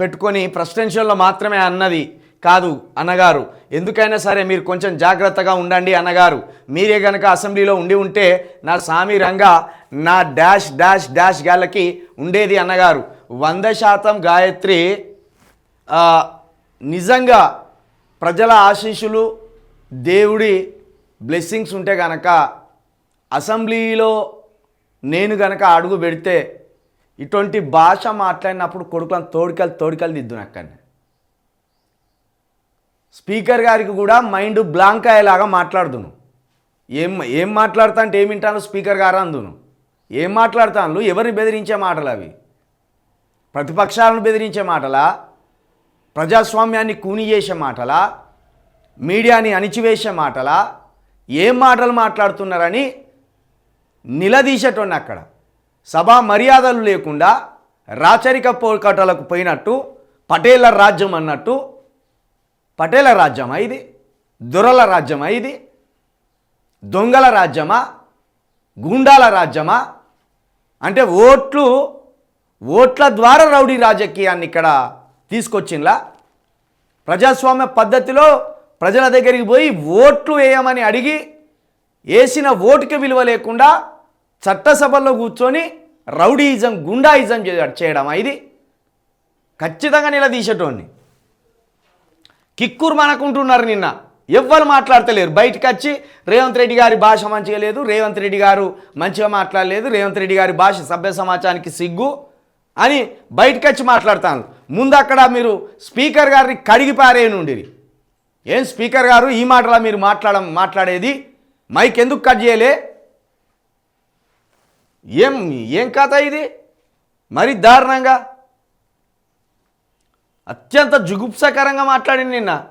పెట్టుకొని ప్రెసిడెన్షియల్లో మాత్రమే అన్నది కాదు అన్నగారు. ఎందుకైనా సరే మీరు కొంచెం జాగ్రత్తగా ఉండండి అన్నగారు. మీరే గనక అసెంబ్లీలో ఉండి ఉంటే నా సామి రంగా నా డాష్ డాష్ డాష్ గాళ్ళకి ఉండేది అన్నగారు. వంద శాతం గాయత్రి నిజంగా ప్రజల ఆశీస్సులు దేవుడి బ్లెస్సింగ్స్ ఉంటే గనక అసెంబ్లీలో నేను గనక అడుగు పెడితే ఇటువంటి భాష మాట్లాడినప్పుడు కొడుకులను తోడికలు తోడికలు దిద్దును అక్కడనే. స్పీకర్ గారికి కూడా మైండ్ బ్లాంక్ అయ్యేలాగా మాట్లాడుదును. ఏం ఏం మాట్లాడతా అంటే ఏమింటాను స్పీకర్ గారు అందును. ఏం మాట్లాడతాను ఎవరిని బెదిరించే మాటలు అవి? ప్రతిపక్షాలను బెదిరించే మాటలా? ప్రజాస్వామ్యాన్ని కూని చేసే మాటలా? మీడియాని అణిచివేసే మాటలా? ఏం మాటలు మాట్లాడుతున్నారని నిలదీసేటోడిని అక్కడ. సభా మర్యాదలు లేకుండా రాచరిక పోకటలకు పోయినట్టు పటేల రాజ్యం అన్నట్టు పటేల రాజ్యమా ఇది? దొరల రాజ్యమా ఇది? దొంగల రాజ్యమా? గుండాల రాజ్యమా? అంటే ఓట్లు ఓట్ల ద్వారా రౌడీ రాజకీయాన్ని ఇక్కడ తీసుకొచ్చింలా ప్రజాస్వామ్య పద్ధతిలో ప్రజల దగ్గరికి పోయి ఓట్లు వేయమని అడిగి వేసిన ఓటుకి విలువ లేకుండా చట్టసభల్లో కూర్చొని రౌడీయిజం గుండాయిజం చేయడం. ఇది ఖచ్చితంగా నిలదీసేటోడిని కిక్కురు మనకుంటున్నారు నిన్న. ఎవ్వరు మాట్లాడతలేరు. బయటకు వచ్చి రేవంత్ రెడ్డి గారి భాష మంచిగా లేదు రేవంత్ రెడ్డి గారు మంచిగా మాట్లాడలేదు రేవంత్ రెడ్డి గారి భాష సభ్య సమాజానికి సిగ్గు అని బయటకు వచ్చి మాట్లాడతాను. ముందు అక్కడ మీరు స్పీకర్ గారిని కడిగి పారేయనుండిరి. ఏం స్పీకర్ గారు ఈ మాటలా మీరు మాట్లాడ మాట్లాడేది? మైక్ ఎందుకు కట్ చేయలే? ఏం ఏం కథ ఇది? మరి దారుణంగా? అత్యంత జుగుప్సకరంగా మాట్లాడింది నిన్న.